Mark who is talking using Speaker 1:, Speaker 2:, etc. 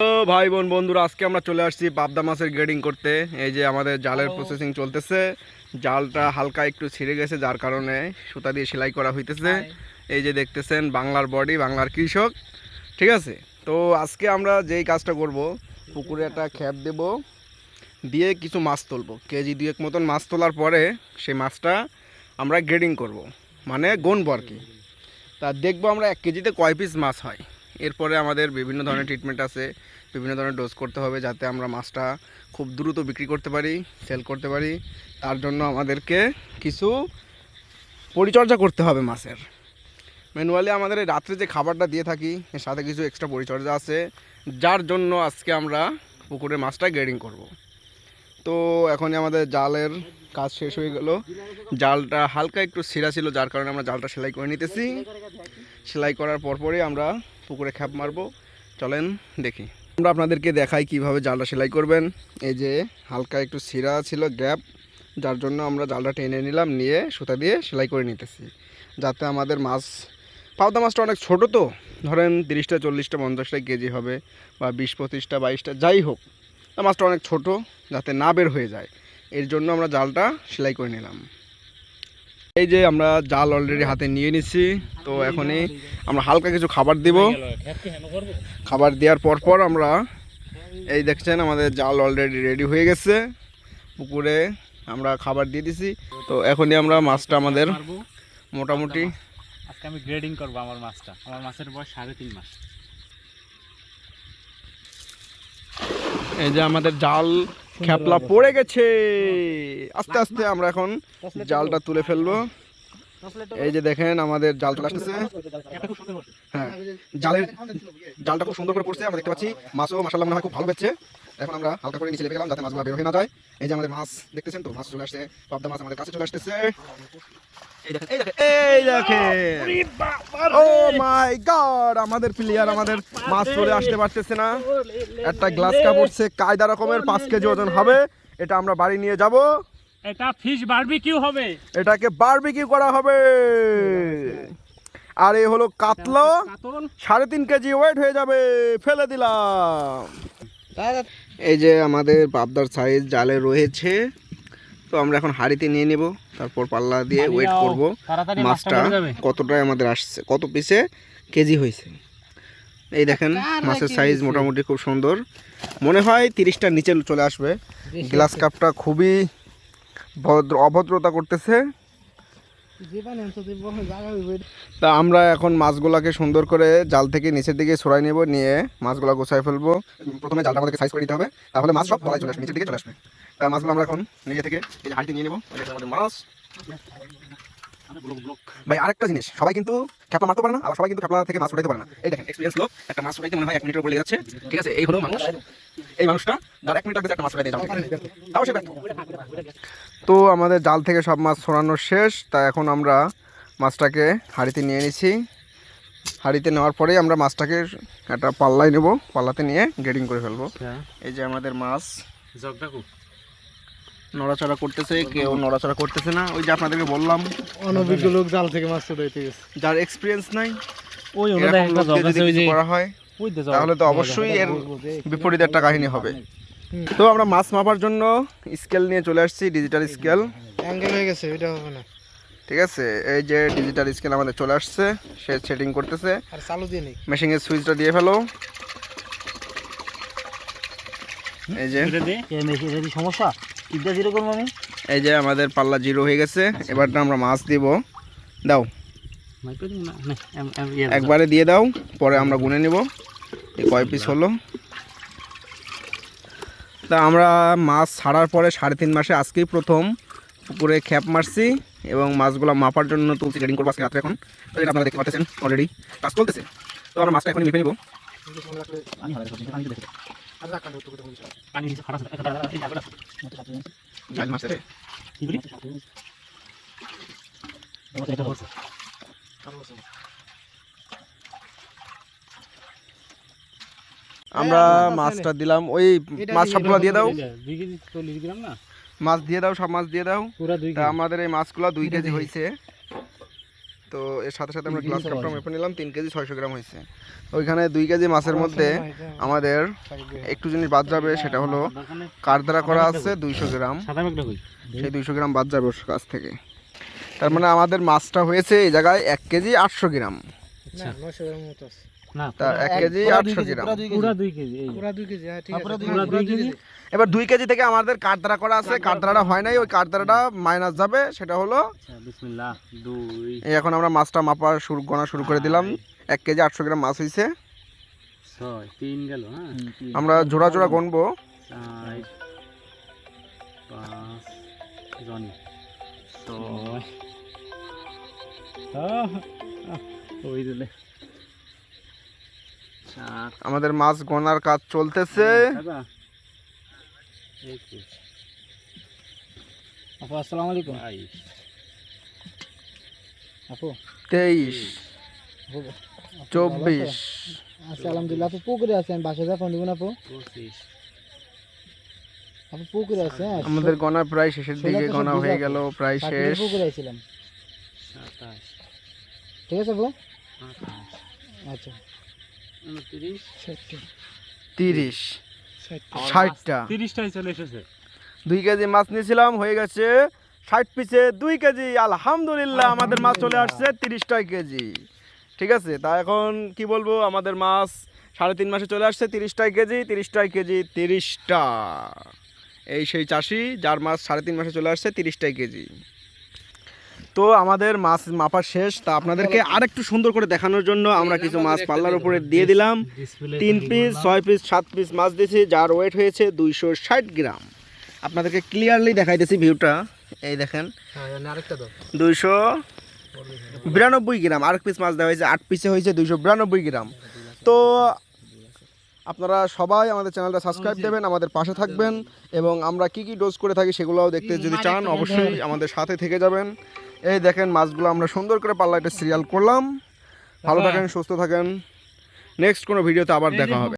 Speaker 1: তো ভাই বোন বন্ধুরা আজকে আমরা চলে আসছি পাবদা মাছের গ্রেডিং করতে। এই যে আমাদের জালের প্রসেসিং চলতেছে। জালটা হালকা একটু ছিঁড়ে গেছে যার কারণে সুতা দিয়ে সেলাই করা হইতেছে। এই যে দেখতেছেন বাংলার বডি বাংলার কৃষক। ঠিক আছে? তো আজকে আমরা যেই কাজটা করব পুকুরে একটা খ্যাপ দেব দিয়ে কিছু মাছ তুলবো। কেজি দুয়েক মতন মাছ তোলার পরে সেই মাছটা আমরা গ্রেডিং করব। মানে গুনবো আর কি। তা দেখব আমরা এক কেজিতে কয় পিস মাছ হয়। এরপরে আমাদের বিভিন্ন ধরনের ট্রিটমেন্ট আছে, বিভিন্ন ধরনের ডোজ করতে হবে যাতে আমরা মাছটা খুব দ্রুত বিক্রি করতে পারি সেল করতে পারি। তার জন্য আমাদেরকে কিছু পরিচর্যা করতে হবে মাছের। ম্যানুয়ালি আমাদের রাত্রে যে খাবারটা দিয়ে থাকি, এর সাথে কিছু এক্সট্রা পরিচর্যা আছে, যার জন্য আজকে আমরা পুকুরে মাছটা গ্রেডিং করব। তো এখনই আমাদের জালের কাজ শেষ হয়ে গেল। জালটা হালকা একটু ছিঁড়া ছিল, যার কারণে আমরা জালটা সেলাই করে নিতেছি। সেলাই করার পরপরই আমরা পুকুরে খ্যাপ মারবো। চলেন দেখি। আমরা আপনাদেরকে দেখাই কীভাবে জালটা সেলাই করবেন। এই যে হালকা একটু ছিঁড়া ছিল গ্যাপ যার জন্য আমরা জালটা টেনে নিলাম, নিয়ে সুতা দিয়ে সেলাই করে নিতেছি। যাতে আমাদের মাছ, পাওদা মাছটা অনেক ছোট তো, ধরেন তিরিশটা, চল্লিশটা, পঞ্চাশটা কেজি হবে বা বিশ, পঁচিশটা, বাইশটা, যাই হোক। মাছটা অনেক ছোট, যাতে না বের হয়ে যায়। এর জন্য আমরা জালটা সেলাই করে নিলাম। এই যে আমরা জাল অলরেডি হাতে নিয়ে নিচ্ছি তো এখনই আমরা হালকা কিছু খাবার দিব। খাবার দেওয়ার পর পর আমরা এই দেখছেন আমাদের জাল অলরেডি রেডি হয়ে গেছে। পুকুরে আমরা খাবার দিয়ে দিছি। তো এখনই আমরা মাছটা আমাদের মোটামুটি
Speaker 2: আজকে আমি গ্রেডিং করব আমার মাছটা। আমার মাছের বয়স সাড়ে তিন মাস।
Speaker 1: এই যে আমাদের জাল খ্যাপলা পড়ে গেছে। আস্তে আস্তে আমরা এখন জালটা তুলে ফেলব। এই যে দেখেন আমাদের জাল চলে আসতেছে। হ্যাঁ জালের জালটা খুব সুন্দর করে পড়ছে আমরা দেখতে পাচ্ছি। মাছও মাসাল্লাহ মনে হয় খুব ভালো হচ্ছে এখন আমরা হালকা করে নিচে লেগে গেলাম যাতে মাছগুলো বের হয়ে না যায়। এই যে আমাদের মাছ দেখতেছেন তো? মাছ চলে আসছে পাবদা মাছ আমাদের কাছে চলে আসতেছে। গড আমাদের প্লেয়ার আমাদের মাছ চলে আসতে পারতেছে না। একটা গ্লাস কাপ উঠছে কায়দা রকমের পাঁচ কেজি ওজন হবে। এটা আমরা বাড়ি নিয়ে যাব।
Speaker 2: এটা ফিশ বারবিকিউ হবে।
Speaker 1: এটাকে বারবিকিউ করা হবে। আর এ হলো কাতলা। সাড়ে তিন কেজি ওয়েট হয়ে যাবে। ফেলে দিলাম। এই যে আমাদের পাবদার সাইজ জালে রয়েছে তো আমরা এখন হাঁড়িতে নিয়ে নেব তারপর পাল্লা দিয়ে ওয়েট করব।
Speaker 2: মাছটা।
Speaker 1: কতটায় আমাদের আসছে কত পিসে কেজি হয়েছে? এই দেখেন মাছের সাইজ মোটামুটি খুব সুন্দর। মনে হয় তিরিশটার নিচে চলে আসবে। গ্লাস কাপটা খুবই ভদ্র অভদ্রতা করতেছে। তা আমরা এখন মাছগুলাকে সুন্দর করে জাল থেকে নিচের দিকে সরাই নেব নিয়ে মাছগুলা গোছায় ফেলব। প্রথমে জালটা আমাদেরকে সাইজ করে দিতে হবে তাহলে মাছ সব তলায় চলে আসবে নিচের দিকে চলে আসবে। তা মাছগুলো আমরা এখন নিজে থেকে এই নিয়ে নেব আমাদের মাছ। ভাই আরেকটা জিনিস সবাই কিন্তু খেপলা মারতে পারে না আবার সবাই কিন্তু খেপলা থেকে মাছ উঠাইতে পারে না। এই দেখেন এক্সপিরিয়েন্স লোক একটা মাছ উঠাইতে মনে হয় এক মিনিটের উপরে যাচ্ছে ঠিক আছে? এই হলো মানুষ। এই মানুষটা যার এক মিনিটের ভিতরে একটা মাছ উঠাইতে থেকে তাও সে তো আমাদের জাল থেকে সব মাছ ছড়ানো শেষ তা এখন আমরা মাছটাকে হাঁড়িতে নিয়ে নিছি। হাঁড়িতে নেওয়ার পরেই আমরা মাছটাকে একটা পাল্লায় নেব পাল্লাতে নিয়ে গ্রেডিং করে ফেলব। এই যে আমাদের মাছ। নড়াচড়া করতেছে কেউ নড়াচড়া করতেছে না। ওই যে আপনাদেরকে বললাম
Speaker 3: অনভিজ্ঞ লোক জাল থেকে মাছ গেছে।
Speaker 1: যার এক্সপিরিয়েন্স নাই
Speaker 2: ওই
Speaker 1: যদি করা হয়। তাহলে তো অবশ্যই এর বিপরীত একটা কাহিনী হবে। তো আমরা মাছ মাপার জন্য স্কেল নিয়ে চলে আসছি ডিজিটাল স্কেল
Speaker 3: অ্যাঙ্গেল হয়ে গেছে এটা হবে না।
Speaker 1: ঠিক আছে এই যে ডিজিটাল স্কেল আমাদের চলে আসছে সে সেটিং করতেছে।
Speaker 3: আর চালু দিয়ে নেই।
Speaker 1: মেশিনের সুইচটা দিয়ে ফেলো। এই যে।
Speaker 2: সমস্যা? ইদা জিরো করব আমি?
Speaker 1: এই যে আমাদের পাল্লা জিরো হয়ে গেছে এবারটা আমরা মাছ দিব। দাও। একবারে দিয়ে দাও পরে আমরা গুনে নিব। এই কয় পিস হলো? তা আমরা মাছ ছাড়ার পরে সাড়ে তিন মাসে আজকেই প্রথম পুকুরে খ্যাপ মারছি এবং মাছগুলো মাপার জন্য তুলছি রেডিং করব আজকে রাত্রে এখন। তো এটা আপনারা দেখতে পাচ্ছেন অলরেডি কাজ চলতেছে। তো আমরা মাছটা এখন মেপে নিব।
Speaker 2: পানি নিচে ফাটা কি বলি এটা হচ্ছে
Speaker 1: আমরা মাছটা দিলাম ওই মাছ সবগুলো দিয়ে দাও। মাছ দিয়ে দাও সব মাছ দিয়ে দাও। আমাদের এই মাছগুলো দুই কেজি হয়েছে তো এর সাথে সাথে আমরা গ্লাস কাপটা মেপে নিলাম তিন কেজি ছয়শো গ্রাম হয়েছে। ওইখানে দুই কেজি মাছের মধ্যে আমাদের একটু জিনিস বাদ যাবে সেটা হলো কারদারা করা আছে দুইশো গ্রাম। সেই দুইশো গ্রাম বাদ যাবে ওর কাছ থেকে। তার মানে আমাদের মাছটা হয়েছে এই জায়গায় এক কেজি আটশো গ্রাম। এবার দুই কেজি থেকে আমাদের কারদারা করা আছে। কারদারাটা হয় নাই ওই কারদারাটা মাইনাস যাবে সেটা হলো
Speaker 2: আচ্ছা বিসমিল্লাহ দুই।
Speaker 1: এই এখন আমরা মাছটা মাপা শুরু গোনা শুরু করে দিলাম। এক কেজি আটশো গ্রাম মাছ হয়েছে
Speaker 2: হ্যাঁ?
Speaker 1: আমরা জোড়া জোড়া গণবো।
Speaker 2: ছয় আহ, আহ, ওই দিলে সাত
Speaker 1: আমাদের মাছ গোনার কাজ চলতেছে।
Speaker 2: আপু আসসালামু আলাইকুম।
Speaker 3: আপু
Speaker 1: তেইশ। চব্বিশ।
Speaker 3: আচ্ছা আলহামদুলিল্লাহ আপু পুকুরে যা ফোন আপু। আপু পুকুরে আছে
Speaker 1: আমাদের গণা প্রায় শেষের দিকে গণা হয়ে গেল প্রায় শেষ।
Speaker 3: পুকুরে ঠিক আছে আপু? আচ্ছা।
Speaker 1: তিরিশ। ষাটটা।
Speaker 2: তিরিশটাই চলে এসেছে।
Speaker 1: দুই কেজি মাছ নিয়েছিলাম হয়ে গেছে ষাট পিসে দুই কেজি। আলহামদুলিল্লাহ আমাদের মাছ চলে আসছে তিরিশটাই কেজি। ঠিক আছে তা এখন কি বলব আমাদের মাছ সাড়ে তিন মাসে চলে আসছে তিরিশটাই কেজি তিরিশটাই কেজি তিরিশটা। এই সেই চাষি যার মাছ সাড়ে তিন মাসে চলে আসছে তিরিশটাই কেজি। তো আমাদের মাছ মাপা শেষ তা আপনাদেরকে আরেকটু সুন্দর করে দেখানোর জন্য আমরা কিছু মাছ পাল্লার উপরে দিয়ে দিলাম। তিন পিস ছয় পিস সাত পিস মাছ দিয়েছি যার ওয়েট হয়েছে দুইশো ষাট গ্রাম। আপনাদেরকে ক্লিয়ারলি দেখাইতেছি ভিউটা এই দেখেন
Speaker 3: হ্যাঁ
Speaker 1: দুইশো বিরানব্বই গ্রাম। আরেক পিস মাছ দেওয়া হয়েছে আট পিসে হয়েছে দুইশো বিরানব্বই গ্রাম। তো আপনারা সবাই আমাদের চ্যানেলটা সাবস্ক্রাইব দেবেন আমাদের পাশে থাকবেন এবং আমরা কি কি ডোজ করে থাকি সেগুলোও দেখতে যদি চান অবশ্যই আমাদের সাথে থেকে যাবেন। এই দেখেন মাছগুলো আমরা সুন্দর করে পাল্লা একটা সিরিয়াল করলাম। ভালো থাকেন সুস্থ থাকেন। নেক্সট কোনো ভিডিওতে আবার দেখা হবে।